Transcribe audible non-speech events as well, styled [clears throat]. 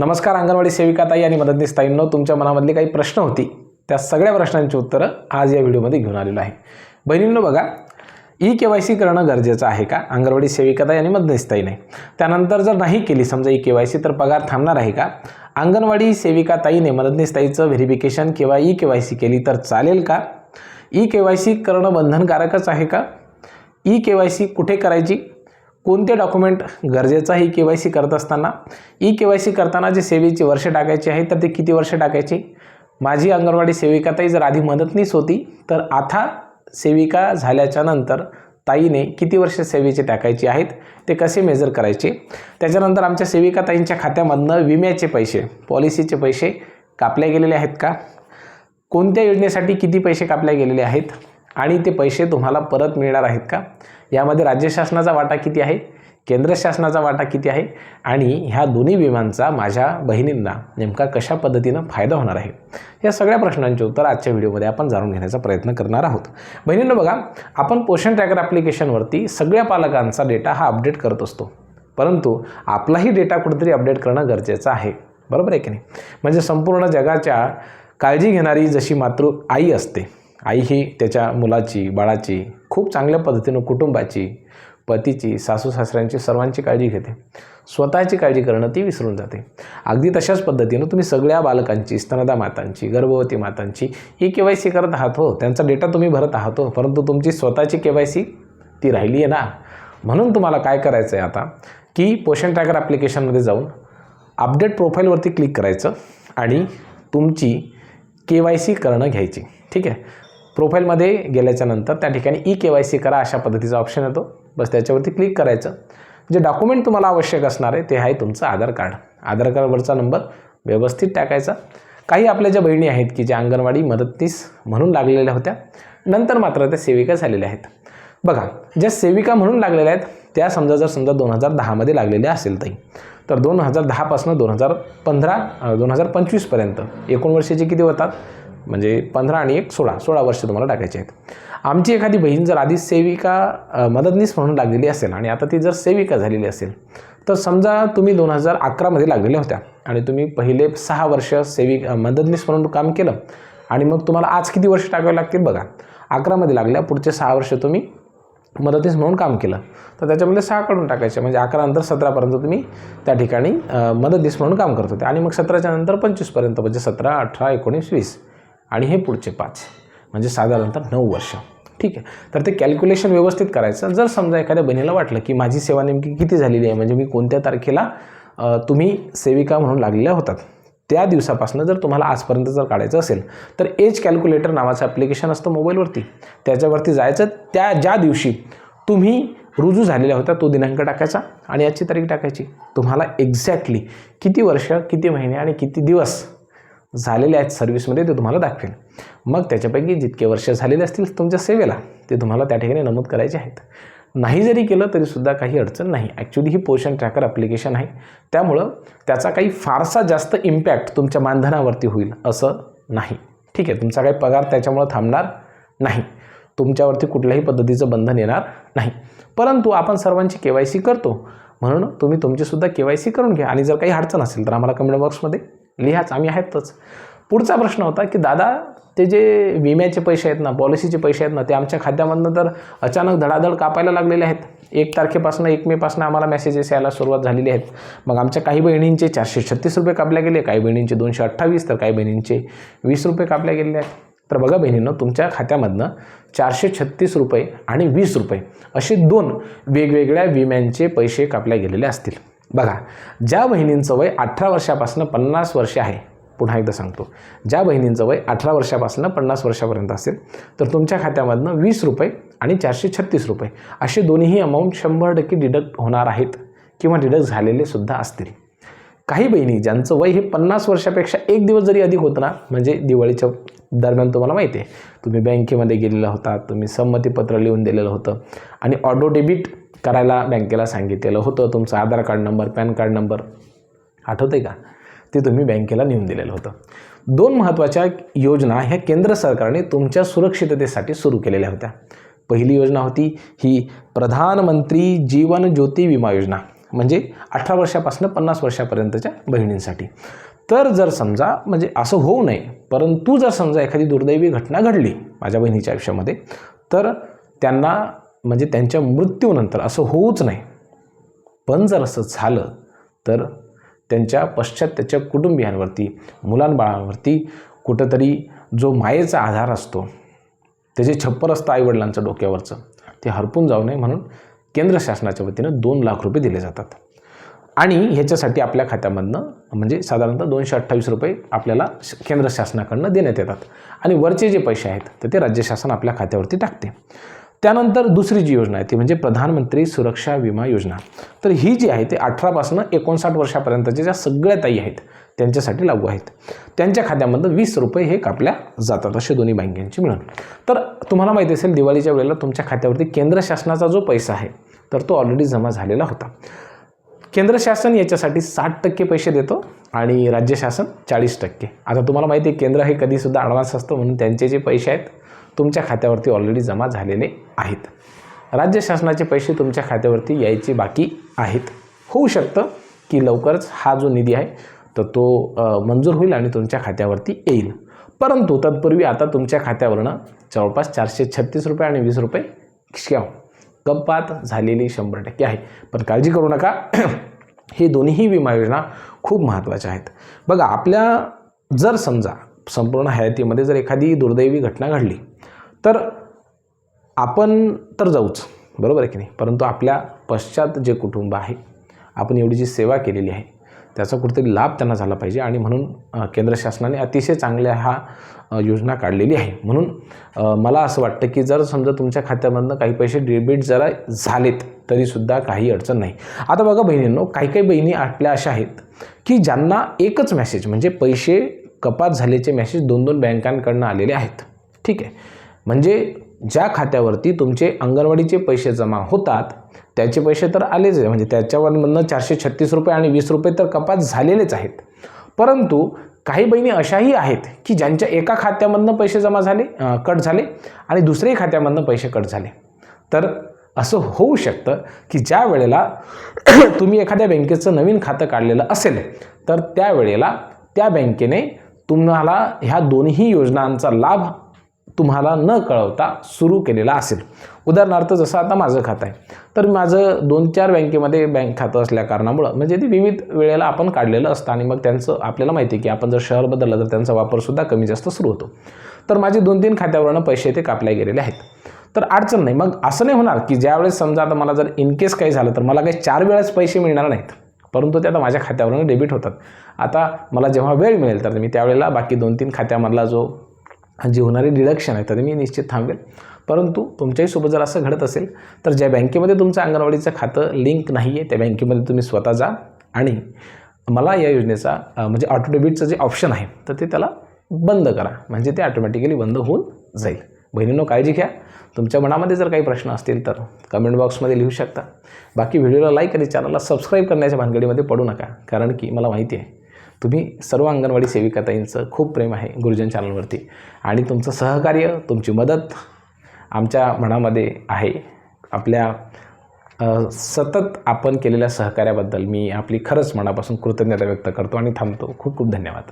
नमस्कार अंगणवाडी सेविकाताई आणि मदतनीस ताईंनो तुमच्या मनामधली काही प्रश्न होती त्या सगळ्या प्रश्नांची उत्तरं आज या व्हिडिओमध्ये घेऊन आलेलो आहे. बहिणींनो बघा ई के वाय सी करणं गरजेचं आहे का? अंगणवाडी सेविकाताई आणि मदतनीस नाही त्यानंतर जर नाही केली समजा ई के वाय सी तर पगार थांबणार आहे का? अंगणवाडी सेविकाताईने मदतनीसताईचं व्हेरिफिकेशन किंवा ई के वाय सी केली तर चालेल का? ई के वाय सी करणं बंधनकारकच आहे का? ई के वाय सी कुठे करायची? कोणते डॉक्युमेंट गरजेचं आहे के वाय सी करत असताना? ई के वाय सी करताना जे सेवेची वर्ष टाकायची आहे तर ते किती वर्ष टाकायची? माझी अंगणवाडी सेविकाताई जर आधी मदतनीस होती तर आता सेविका झाल्याच्यानंतर ताईने किती वर्ष सेवेचे टाकायची आहेत ते कसे मेजर करायचे? त्याच्यानंतर आमच्या सेविकाताईंच्या खात्यामधनं विम्याचे पैसे पॉलिसीचे पैसे कापले गेलेले आहेत का? कोणत्या योजनेसाठी किती पैसे कापले गेलेले आहेत? आणि ते पैसे तुम्हाला परत मिळणार आहेत का? यामध्ये राज्य शासनाचा वाटा किती आहे? केंद्र शासनाचा वाटा किती आहे? आणि ह्या दोन्ही विमांचा माझ्या बहिणींना नेमका कशा पद्धतीनं फायदा होणार आहे? या सगळ्या प्रश्नांचे उत्तर आजच्या व्हिडिओमध्ये आपण जाणून घेण्याचा प्रयत्न करणार आहोत. बहिणींनो बघा आपण पोषण ट्रॅकर ॲप्लिकेशनवरती सगळ्या पालकांचा डेटा हा अपडेट करत असतो. परंतु आपलाही डेटा कुठेतरी अपडेट करणं गरजेचं आहे. बरोबर आहे की नाही? म्हणजे संपूर्ण जगाच्या काळजी घेणारी जशी मातृ आई असते आई ही त्याच्या मुलाची बाळाची खूप चांगल्या पद्धतीनं कुटुंबाची पतीची सासू सासऱ्यांची सर्वांची काळजी घेते. स्वतःची काळजी करणं ती विसरून जाते. अगदी तशाच पद्धतीनं तुम्ही सगळ्या बालकांची स्तनदा मातांची गर्भवती मातांची ही के वाय सी करत आहात हो. त्यांचा डेटा तुम्ही भरत आहात हो. परंतु तुमची स्वतःची के वाय सी ती राहिली आहे ना? म्हणून तुम्हाला काय करायचं आहे आता? की पोषण ट्रॅकर ॲप्लिकेशनमध्ये जाऊन अपडेट प्रोफाईलवरती क्लिक करायचं आणि तुमची के वाय सी करणं घ्यायची. ठीक आहे? प्रोफाईलमध्ये गेल्याच्यानंतर त्या ठिकाणी ई के वाय सी करा अशा पद्धतीचा ऑप्शन येतो. बस त्याच्यावरती क्लिक करायचं. जे डॉक्युमेंट तुम्हाला आवश्यक असणार आहे ते आहे तुमचं आधार कार्ड. आधार कार्डवरचा नंबर व्यवस्थित टाकायचा. काही आपल्या ज्या बहिणी आहेत की ज्या अंगणवाडी मदतनीस म्हणून लागलेल्या होत्या नंतर मात्र त्या सेविका झालेल्या आहेत. बघा ज्या सेविका म्हणून लागलेल्या आहेत त्या समजा जर समजा दोन हजार दहामध्ये लागलेल्या असेल ताई तर दोन हजार दहापासून दोन हजार पंधरा दोन हजार पंचवीसपर्यंत एकूण वर्षाचे किती होतात? म्हणजे पंधरा आणि एक सोळा सोळा वर्ष तुम्हाला टाकायचे आहेत. आमची एखादी बहीण जर आधी सेविका मदतनीस म्हणून लागलेली असेल आणि आता ती जर सेविका झालेली असेल तर समजा तुम्ही दोन हजार अकरामध्ये लागलेल्या होत्या आणि तुम्ही पहिले सहा वर्ष सेविक मदतनीस म्हणून काम केलं आणि मग तुम्हाला आज किती वर्ष टाकावे लागतील बघा. अकरामध्ये लागल्या पुढचे सहा वर्ष तुम्ही मदतीस म्हणून काम केलं. तर त्याच्यामध्ये सहा काढून टाकायचे म्हणजे अकरानंतर सतरापर्यंत तुम्ही त्या ठिकाणी अ, मदतनीस म्हणून काम करत होते आणि मग सतराच्या नंतर पंचवीसपर्यंत म्हणजे सतरा अठरा एकोणीस वीस. आणि हे पुढचे पाच. म्हणजे साधारणतः नऊ वर्ष. ठीक आहे. तर ते कॅल्क्युलेशन व्यवस्थित करायचं. जर समजा एखाद्या बहिणीला वाटलं की माझी सेवा नेमकी किती झालेली आहे म्हणजे मी कोणत्या तारखेला तुम्ही सेविका म्हणून लागलेल्या होतात त्या दिवसापासून जर तुम्हाला आजपर्यंत जर काढायचं असेल तर एज कॅल्क्युलेटर नावाचं ॲप्लिकेशन असतं मोबाईलवरती. त्याच्यावरती जायचं. त्या ज्या दिवशी तुम्ही रुजू झालेल्या होत्या तो दिनांक टाकायचा आणि याची तारीख टाकायची. तुम्हाला एक्झॅक्टली किती वर्ष किती महिने आणि किती दिवस झालेले आहेत सर्व्हिसमध्ये ते तुम्हाला दाखवेल मग त्याच्यापैकी जितके वर्ष झालेले असतील तुमच्या सेवेला ते तुम्हाला त्या ठिकाणी नमूद करायचे आहेत. नाही जरी केलं तरीसुद्धा काही अडचण नाही. ॲक्च्युली ही पोषण ट्रॅकर ॲप्लिकेशन आहे. त्यामुळं त्याचा काही फारसा जास्त इम्पॅक्ट तुमच्या मानधनावरती होईल असं नाही. ठीक आहे तुमचा काही पगार त्याच्यामुळं थांबणार नाही. तुमच्यावरती कुठल्याही पद्धतीचं बंधन येणार नाही. परंतु आपण सर्वांची के वाय सी करतो. म्हणून तुम्ही तुमचीसुद्धा के वाय सी करून घ्या. आणि जर काही अडचण असेल तर आम्हाला कमेंट बॉक्समध्ये लिहाच आम्ही आहेतच. पुढचा प्रश्न होता की दादा ते जे विम्याचे पैसे आहेत ना पॉलिसीचे पैसे आहेत ना ते आमच्या खात्यामधनं तर अचानक धडाधड कापायला लागलेले आहेत. एक तारखेपासून एक मेपासून आम्हाला मेसेजेस यायला सुरुवात झालेली आहेत. मग आमच्या काही बहिणींचे चारशे छत्तीस रुपये कापले गेले काही बहिणींचे दोनशे अठ्ठावीस तर काही बहिणींचे वीस रुपये कापले गेलेले आहेत. तर बघा बहिणींनो तुमच्या खात्यामधनं चारशे छत्तीस रुपये आणि वीस रुपये असे दोन वेगवेगळ्या विम्यांचे पैसे कापल्या गेलेले असतील. बघा ज्या बहिणींचं वय अठरा वर्षापासून पन्नास वर्षे आहे पुन्हा एकदा सांगतो. ज्या बहिणींचं वय अठरा वर्षापासून पन्नास वर्षापर्यंत असेल तर तुमच्या खात्यामधनं वीस रुपये आणि चारशे छत्तीस रुपये असे दोन्हीही अमाऊंट शंभर टक्के डिडक्ट होणार आहेत किंवा डिडक्ट झालेले सुद्धा असतील. काही बहिणी ज्यांचं वय हे पन्नास वर्षापेक्षा एक दिवस जरी अधिक होतं ना म्हणजे दिवाळीच्या दरम्यान तुम्हाला माहिती आहे तुम्ही बँकेमध्ये गेलेला होता तुम्ही संमतीपत्र लिहून दिलेलं होतं आणि ऑटो डेबिट करायला बँकेला सांगितलेलं होतं. तुमचं Aadhaar card number PAN card number आठवतं आहे का? ते तुम्ही बँकेला नेऊन दिलेलं होतं. दोन महत्त्वाच्या योजना ह्या केंद्र सरकारने तुमच्या सुरक्षिततेसाठी सुरू केलेल्या होत्या. पहिली योजना होती ही प्रधानमंत्री जीवन ज्योती विमा योजना म्हणजे अठरा वर्षापासून पन्नास वर्षापर्यंतच्या बहिणींसाठी. तर जर समजा म्हणजे असं होऊ नये परंतु जर समजा एखादी दुर्दैवी घटना घडली माझ्या बहिणीच्या आयुष्यामध्ये तर त्यांना म्हणजे त्यांच्या मृत्यूनंतर असं होऊच नाही. पण जर असं झालं तर त्यांच्या पश्चात त्याच्या कुटुंबियांवरती मुलांबाळांवरती कुठंतरी जो मायेचा आधार असतो त्याचे छप्पर असतं आईवडिलांचं डोक्यावरचं ते हरपून जाऊ नये म्हणून केंद्र शासनाच्या वतीनं दोन लाख रुपये दिले जातात. आणि ह्याच्यासाठी आपल्या खात्यामधनं म्हणजे साधारणतः दोनशे अठ्ठावीस रुपये आपल्याला श- केंद्र शासनाकडनं देण्यात येतात. आणि वरचे जे पैसे आहेत तर ते राज्य शासन आपल्या खात्यावरती टाकते. त्यानंतर दुसरी जी योजना आहे ती म्हणजे प्रधानमंत्री सुरक्षा विमा योजना. तर ही जी आहे ती अठरापासून एकोणसाठ वर्षापर्यंतच्या ज्या सगळ्या ताई आहेत त्यांच्यासाठी लागू आहेत. त्यांच्या खात्यामधनं वीस रुपये हे कापल्या जातात असे दोन्ही बँकेंची मिळून. तर तुम्हाला माहिती असेल दिवाळीच्या वेळेला तुमच्या खात्यावरती केंद्र शासनाचा जो पैसा आहे तर तो ऑलरेडी जमा झालेला होता. केंद्र शासन याच्यासाठी साठ टक्के पैसे देतो आणि राज्य शासन चाळीस टक्के. आता तुम्हाला माहिती आहे केंद्र हे कधीसुद्धा ॲडव्हान्स असतं म्हणून त्यांचे जे पैसे आहेत तुमच्या खात्यावरती ऑलरेडी जमा झालेले आहेत. राज्य शासनाचे पैसे तुमच्या खात्यावरती यायचे बाकी आहेत. होऊ शकतं की लवकरच हा जो निधी आहे तर तो मंजूर होईल आणि तुमच्या खात्यावरती येईल. परंतु तत्पूर्वी आता तुमच्या खात्यावरनं जवळपास चारशे छत्तीस रुपये आणि वीस रुपये शिकाव कपात झालेली शंभर टक्के आहे. पण काळजी करू नका. [clears throat] हे दोन्ही विमा योजना खूप महत्त्वाच्या आहेत. बघा आपल्या जर समजा संपूर्ण हयातीमध्ये जर एखादी दुर्दैवी घटना घडली तर आपण तर जाऊच बरोबर आहे की नाही? परंतु आपल्या पश्चात जे कुटुंब आहे आपण एवढी जी सेवा केलेली आहे त्याचा कुठेतरी लाभ त्यांना झाला पाहिजे आणि म्हणून केंद्र शासनाने अतिशय चांगल्या हा योजना काढलेली आहे. म्हणून मला असं वाटतं की जर समजा तुमच्या खात्यामधनं काही पैसे डेबिट जरा झालेत तरीसुद्धा काही अडचण नाही. आता बघा बहिणींनो काही काही बहिणी आपल्या अशा आहेत की ज्यांना एकच मेसेज म्हणजे पैसे कपात झाल्याचे मेसेज दोन दोन बँकांकडनं आलेले आहेत. ठीक आहे. म्हणजे ज्या खात्यावरती तुमचे अंगणवाडीचे पैसे जमा होतात त्याचे पैसे तर आलेच आहे. म्हणजे त्याच्यावरमधनं चारशे छत्तीस रुपये आणि वीस रुपये तर कपात झालेलेच आहेत. परंतु काही बहिणी अशाही आहेत की ज्यांच्या एका खात्यामधनं पैसे जमा झाले कट झाले आणि दुसऱ्याही खात्यामधनं पैसे कट झाले. तर असं होऊ शकतं की ज्या वेळेला [clears throat] तुम्ही एखाद्या बँकेचं नवीन खातं काढलेलं असेल तर त्यावेळेला त्या बँकेने तुम्हाला ह्या दोन्ही योजनांचा लाभ तुम्हाला न कळवता सुरू केलेला असेल. उदाहरणार्थ जसं आता माझं खातं आहे तर माझं दोन चार बँकेमध्ये बँक खातं असल्या कारणामुळं म्हणजे ते विविध वेळेला आपण काढलेलं असतं आणि मग त्यांचं आपल्याला माहिती आहे की आपण जर शहर बदललं तर त्यांचा वापरसुद्धा कमी जास्त सुरू होतो. तर माझे दोन तीन खात्यावरनं पैसे ते कापले गेलेले आहेत. तर अडचण नाही. मग असं नाही होणार की ज्यावेळेस समजा आता मला जर इनकेस काही झालं तर मला काही चार वेळेस पैसे मिळणार नाहीत. परंतु ते आता माझ्या खात्यावरून डेबिट होतात. आता मला जेव्हा वेळ मिळेल तर मी त्यावेळेला बाकी दोन तीन खात्यामधला जो जी होणारी डिडक्शन आहे तर मी निश्चित थांबेल. परंतु तुमच्याहीसोबत जर असं घडत असेल तर ज्या बँकेमध्ये तुमचं अंगणवाडीचं खातं लिंक नाही आहे त्या बँकेमध्ये तुम्ही स्वतः जा आणि मला या योजनेचा म्हणजे ऑटो डेबिटचं जे ऑप्शन आहे तर ते त्याला बंद करा. म्हणजे ते ऑटोमॅटिकली बंद होऊन जाईल. बहिणींनो काळजी घ्या. तुमच्या मनामध्ये जर काही प्रश्न असतील तर कमेंट बॉक्समध्ये लिहू शकता. बाकी व्हिडिओला लाईक आणि चॅनलला सबस्क्राईब करण्याच्या भानगडीमध्ये पडू नका कारण की मला माहिती आहे तुम्ही सर्व अंगणवाडी सेविकाताईंचं खूप प्रेम आहे गुरुजन चॅनलवरती. आणि तुमचं सहकार्य तुमची मदत आमच्या मनामध्ये आहे. आपल्या सतत आपण केलेल्या सहकार्याबद्दल मी आपली खरंच मनापासून कृतज्ञता व्यक्त करतो आणि थांबतो. खूप खूप धन्यवाद.